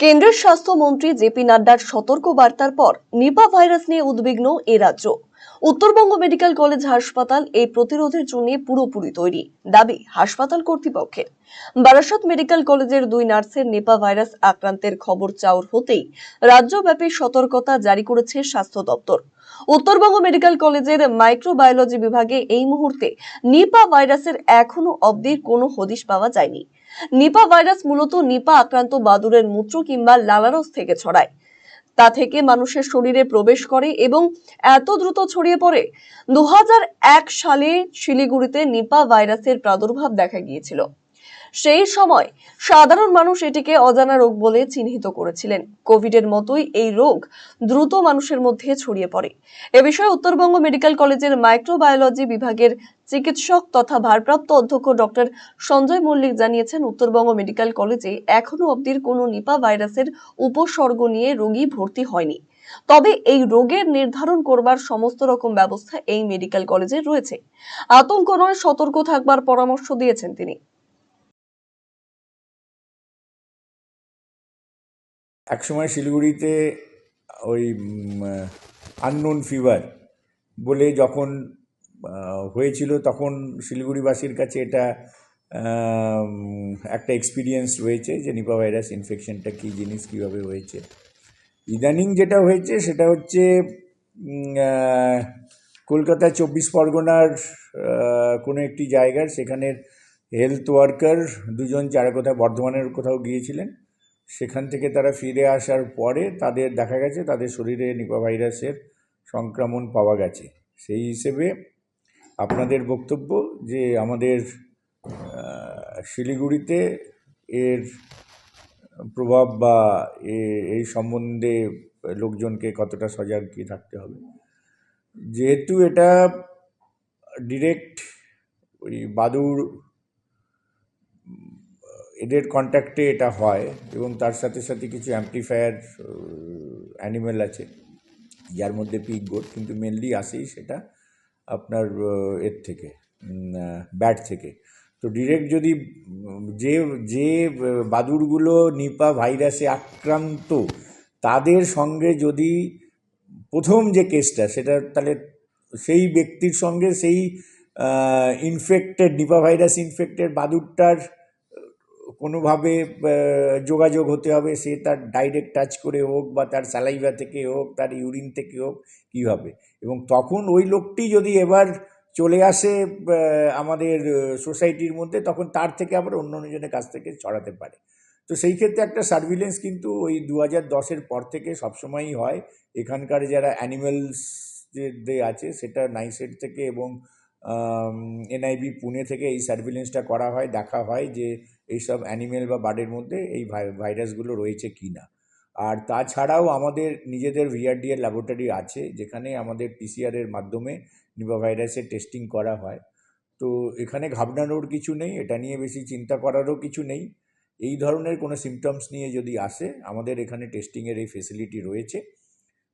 কেন্দ্রের স্বাস্থ্যমন্ত্রী জেপি নাড্ডার সতর্ক বার্তার পর নিপা ভাইরাস নিয়ে উদ্বিগ্ন এ রাজ্য। উত্তরবঙ্গ মেডিকেল কলেজ হাসপাতাল এই প্রতিরোধের জন্য পুরোপুরি তৈরি, দাবি হাসপাতাল কর্তৃপক্ষের। বারাসত মেডিকেল কলেজের দুই নার্সের নিপা ভাইরাস আক্রান্তের খবর চাউর হতেই রাজ্যব্যাপী সতর্কতা জারি করেছে স্বাস্থ্য দপ্তর। উত্তরবঙ্গ মেডিকেল কলেজের মাইক্রোবায়োলজি বিভাগে এই মুহূর্তে নিপা ভাইরাসের এখনও অবধি কোনো হদিশ পাওয়া যায়নি। নিপা ভাইরাস মূলত নিপা আক্রান্ত বাদুরের মূত্র কিংবা লালারস থেকে ছড়ায়। তা থেকে মানুষের শরীরে প্রবেশ করে এবং এত দ্রুত ছড়িয়ে পড়ে। দু হাজার এক সালে শিলিগুড়িতে নিপা ভাইরাসের প্রাদুর্ভাব দেখা গিয়েছিল। সেই সময় সাধারণ মানুষ এটিকে অজানা রোগ বলে চিহ্নিত করেছিলেন। কোভিডের মতোই এই রোগ দ্রুত মানুষের মধ্যে ছড়িয়ে পড়ে। এ বিষয়ে উত্তরবঙ্গ মেডিকেল কলেজের মাইক্রোবায়োলজি বিভাগের চিকিৎসক তথা ভারপ্রাপ্ত অধ্যক্ষ ডক্টর সঞ্জয় মল্লিক জানিয়েছেন, উত্তরবঙ্গ মেডিকেল কলেজে এখনও অবধির কোনো নিপা ভাইরাসের উপসর্গ নিয়ে রোগী ভর্তি হয়নি। তবে এই রোগের নির্ধারণ করবার সমস্ত রকম ব্যবস্থা এই মেডিকেল কলেজে রয়েছে। আতঙ্ক নয়, সতর্ক থাকবার পরামর্শ দিয়েছেন তিনি। একসময় শিলিগুড়িতে ওই আননোন ফিভার বলে যখন হয়েছিল তখন শিলিগুড়িবাসীর কাছে এটা একটা এক্সপিরিয়েন্স রয়েছে যে নিপা ভাইরাস ইনফেকশনটা কী জিনিস কীভাবে হয়েছে। ইদানিং যেটা হয়েছে সেটা হচ্ছে কলকাতা চব্বিশ পরগনার কোনো একটি জায়গার সেখানের হেলথ ওয়ার্কার দুজন যারা কোথাও বর্ধমানের কোথাও গিয়েছিলেন সেখান থেকে তারা ফিরে আসার পরে তাদের দেখা গেছে, তাদের শরীরে নিপা ভাইরাসের সংক্রমণ পাওয়া গেছে। সেই হিসেবে আপনাদের বক্তব্য যে আমাদের শিলিগুড়িতে এর প্রভাব বা এই সম্বন্ধে লোকজনকে কতটা সজাগ কি থাকতে হবে। যেহেতু এটা ডিরেক্ট ওই বাদুর এদের কন্ট্যাক্টে এটা হয় এবং তার সাথে সাথে কিছু অ্যাম্পলিফায়ার অ্যানিমেল আছে। যার মধ্যে পিক গোট কিন্তু মেনলি আসেই সেটা আপনার এর থেকে ব্যাট থেকে। তো ডিরেক্ট যদি যে যে আহ, বাদুড়গুলো নিপা ভাইরাসে আক্রান্ত তাদের সঙ্গে যদি প্রথম যে কেসটা সেটা তাহলে সেই ব্যক্তির সঙ্গে সেই ইনফেক্টেড নিপা ভাইরাস ইনফেক্টেড বাদুরটার কোনোভাবে যোগাযোগ হতে হবে, সে তার ডাইরেক্ট টাচ করে হোক বা তার স্যালাইভা থেকে হোক, তার ইউরিন থেকে হোক কীভাবে এবং তখন ওই লোকটি যদি এবার চলে আসে আমাদের সোসাইটির মধ্যে, তখন তার থেকে আবার অন্য অন্যজনের কাছ থেকে ছড়াতে পারে। তো সেই ক্ষেত্রে একটা সার্ভিলেন্স কিন্তু ওই দু হাজার দশের পর থেকে সবসময়ই হয়। এখানকার যারা অ্যানিমেলস যে আছে, সেটা নাইসেট থেকে এবং এনআইবি পুনে থেকে এই সার্ভিলেন্সটা করা হয়, দেখা হয় যে এইসব অ্যানিমেল বা বার্ডের মধ্যে এই ভাই- ভাইরাসগুলো রয়েছে কি না আর তাছাড়াও আমাদের নিজেদের ভিআরডিএর ল্যাবরেটরি আছে, যেখানে আমাদের পিসিআরের মাধ্যমে নিপা ভাইরাসের টেস্টিং করা হয়। তো এখানে ঘাবড়ানোর কিছু নেই, এটা নিয়ে বেশি চিন্তা করারও কিছু নেই। এই ধরনের কোনো সিমটমস নিয়ে যদি আসে, আমাদের এখানে টেস্টিংয়ের এই ফেসিলিটি রয়েছে।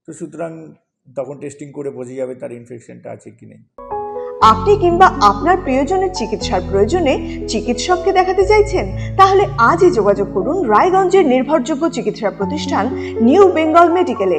তো সুতরাং তখন টেস্টিং করে বোঝা যাবে তার ইনফেকশনটা আছে কি নেই। আপনি কিংবা আপনার প্রিয়জনের চিকিৎসার প্রয়োজনে চিকিৎসককে দেখাতে চাইছেন? তাহলে আজই যোগাযোগ করুন রায়গঞ্জের নির্ভরযোগ্য চিকিৎসা প্রতিষ্ঠান নিউ বেঙ্গল মেডিকেলে।